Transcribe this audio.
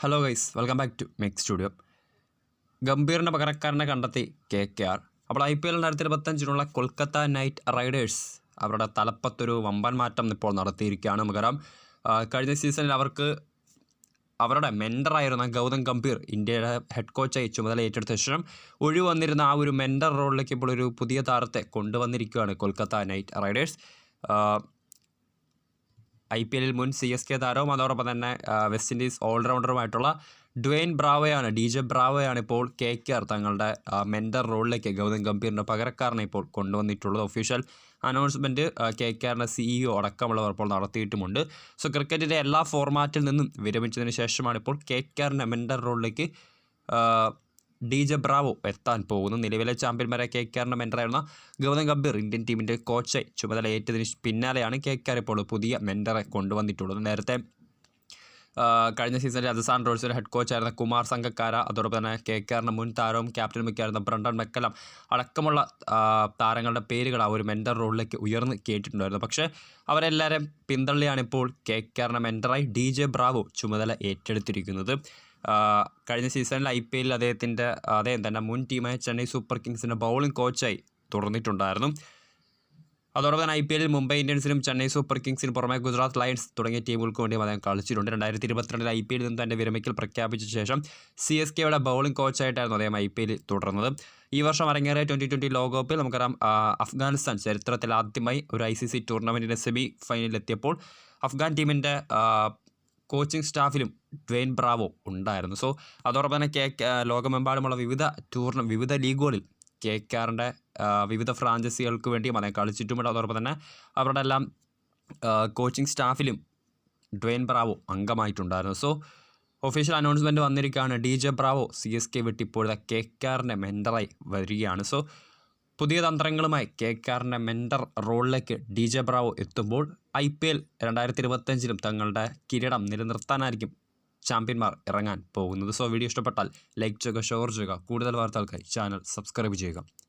Hello guys welcome back to mech studio ഗംഭീറിന്റെ പകരക്കാരനെ കണ്ടെത്തി K K R. അപ്പോൾ I P L രണ്ടായിരത്തി ഇരുപത്തഞ്ചിനുള്ള കൊൽക്കത്ത നൈറ്റ് റൈഡേഴ്സ് അവരുടെ തലപ്പത്തൊരു വമ്പൻ മാറ്റം ഇപ്പോൾ നടത്തിയിരിക്കുകയാണ് നമുക്കറിയാം കഴിഞ്ഞ സീസണിൽ അവർക്ക് അവരുടെ മെൻഡറായിരുന്ന ഗൗതം ഗംഭീർ ഇന്ത്യയുടെ ഹെഡ് കോച്ചായി ചുമതല ഏറ്റെടുത്ത ശേഷം ഒഴിവ് വന്നിരുന്ന ആ ഒരു മെൻഡർ റോളിലേക്ക് ഇപ്പോൾ ഒരു പുതിയ താരത്തെ കൊണ്ടുവന്നിരിക്കുകയാണ് Kolkata knight riders. I P എല്ലിൽ മുൻ സി എസ് കെ താരവും അതോടൊപ്പം തന്നെ വെസ്റ്റ് ഇൻഡീസ് ഓൾറൗണ്ടറുമായിട്ടുള്ള ഡ്വെയിൻ ബ്രാവോയാണ് ഡി ജെ ബ്രാവോയാണ് ഇപ്പോൾ കെ കെ ആർ തങ്ങളുടെ മെൻഡർ റോളിലേക്ക് ഗൗതം ഗംഭീറിന്റെ പകരക്കാരനെ ഇപ്പോൾ കൊണ്ടുവന്നിട്ടുള്ളത്. ഒഫീഷ്യൽ അനൗൺസ്മെന്റ് കെ കെ ആറിന്റെ സിഇഒ അടക്കമുള്ളവർ ഇപ്പോൾ നടത്തിയിട്ടുമുണ്ട്. സോ ക്രിക്കറ്റിന്റെ എല്ലാ ഫോർമാറ്റിൽ നിന്നും വിരമിച്ചതിന് ശേഷമാണ് ഇപ്പോൾ കെ കെ ആറിന്റെ മെൻഡർ റോളിലേക്ക് ഡി ജെ ബ്രാവോ എത്താൻ പോകുന്നു. നിലവിലെ ചാമ്പ്യന്മാരെ കെ കെ മെന്ററായിരുന്ന ഗൗതം ഗംഭീർ ഇന്ത്യൻ ടീമിന്റെ കോച്ചായി ചുമതല ഏറ്റതിന് പിന്നാലെയാണ് കെ കെ ആർ ഇപ്പോൾ പുതിയ മെന്ററെ കൊണ്ടുവന്നിട്ടുള്ളത്. നേരത്തെ കഴിഞ്ഞ സീസണിൽ രാജസ്ഥാൻ റോയൽസിന്റെ ഹെഡ് കോച്ചായിരുന്ന കുമാർ സംഘക്കാര അതോടൊപ്പം തന്നെ കെ കെ ആറിന്റെ മുൻ താരവും ക്യാപ്റ്റനുമൊക്കെയായിരുന്ന ബ്രണ്ടൻ മെക്കലം അടക്കമുള്ള താരങ്ങളുടെ പേരുകൾ ആ ഒരു മെന്റർ റോളിലേക്ക് ഉയർന്ന് കേട്ടിട്ടുണ്ടായിരുന്നു. പക്ഷേ അവരെല്ലാവരും പിന്തള്ളിയാണിപ്പോൾ കെ കെ മെന്ററായി ഡി ജെ ബ്രാവോ ചുമതല ഏറ്റെടുത്തിരിക്കുന്നത്. കഴിഞ്ഞ സീസണിൽ ഐ പി എല്ലിൽ അദ്ദേഹത്തിന്റെ അദ്ദേഹം തന്നെ മുൻ ടീമായ ചെന്നൈ സൂപ്പർ കിങ്സിന്റെ ബൗളിംഗ് കോച്ചായി തുടർന്നിട്ടുണ്ടായിരുന്നു. അതോടൊപ്പം തന്നെ ഐ പി എല്ലിൽ മുംബൈ ഇന്ത്യൻസിനും ചെന്നൈ സൂപ്പർ കിങ്സിനും പുറമെ ഗുജറാത്ത് ലയൺസ് തുടങ്ങിയ ടീമുകൾക്ക് വേണ്ടിയും അദ്ദേഹം കളിച്ചിട്ടുണ്ട്. രണ്ടായിരത്തി ഇരുപത്തിരണ്ടിൽ ഐ പി എല്ലിൽ നിന്ന് തന്റെ വിരമിക്കൽ പ്രഖ്യാപിച്ച ശേഷം സി എസ് കെയുടെ ബൗളിംഗ് കോച്ചായിട്ടായിരുന്നു അദ്ദേഹം ഐ പി എല്ലിൽ തുടർന്നത്. ഈ വർഷം അരങ്ങേറിയ ട്വന്റി ട്വന്റി ലോകകപ്പിൽ നമുക്കറിയാം അഫ്ഗാനിസ്ഥാൻ ചരിത്രത്തിൽ ആദ്യമായി ഒരു ഐ സി സി ടൂർണമെന്റിന്റെ സെമി ഫൈനലിലെത്തിയപ്പോൾ അഫ്ഗാൻ ടീമിന്റെ കോച്ചിങ് സ്റ്റാഫിലും ഡ്വെയിൻ ബ്രാവോ ഉണ്ടായിരുന്നു. സോ അതോടൊപ്പം തന്നെ കെ ലോകമെമ്പാടുമുള്ള വിവിധ ടൂർണ വിവിധ ലീഗുകളിൽ കെ കെ ആറിന്റെ വിവിധ ഫ്രാഞ്ചൈസികൾക്ക് വേണ്ടിയും അദ്ദേഹം കളിച്ചിട്ടുമുണ്ട്. അതോടൊപ്പം തന്നെ അവരുടെ എല്ലാം കോച്ചിങ് സ്റ്റാഫിലും ഡ്വെയിൻ ബ്രാവോ അംഗമായിട്ടുണ്ടായിരുന്നു. സോ ഒഫീഷ്യൽ അനൗൺസ്മെന്റ് വന്നിരിക്കുകയാണ്. D J Bravo C S K വിട്ടിപ്പോഴത്തെ K K മെന്ററായി വരികയാണ്. സോ പുതിയ തന്ത്രങ്ങളുമായി കെ കെ ആറിന്റെ മെൻഡർ റോളിലേക്ക് ഡി ജെ ബ്രാവോ എത്തുമ്പോൾ ഐ പി എൽ രണ്ടായിരത്തി ഇരുപത്തഞ്ചിലും തങ്ങളുടെ കിരീടം നിലനിർത്താനായിരിക്കും ചാമ്പ്യന്മാർ ഇറങ്ങാൻ പോകുന്നത്. സോ വീഡിയോ ഇഷ്ടപ്പെട്ടാൽ ലൈക്ക് ചെയ്യുക ഷെയർ ചെയ്യുക. കൂടുതൽ വാർത്തകൾക്കായി ചാനൽ സബ്സ്ക്രൈബ് ചെയ്യുക.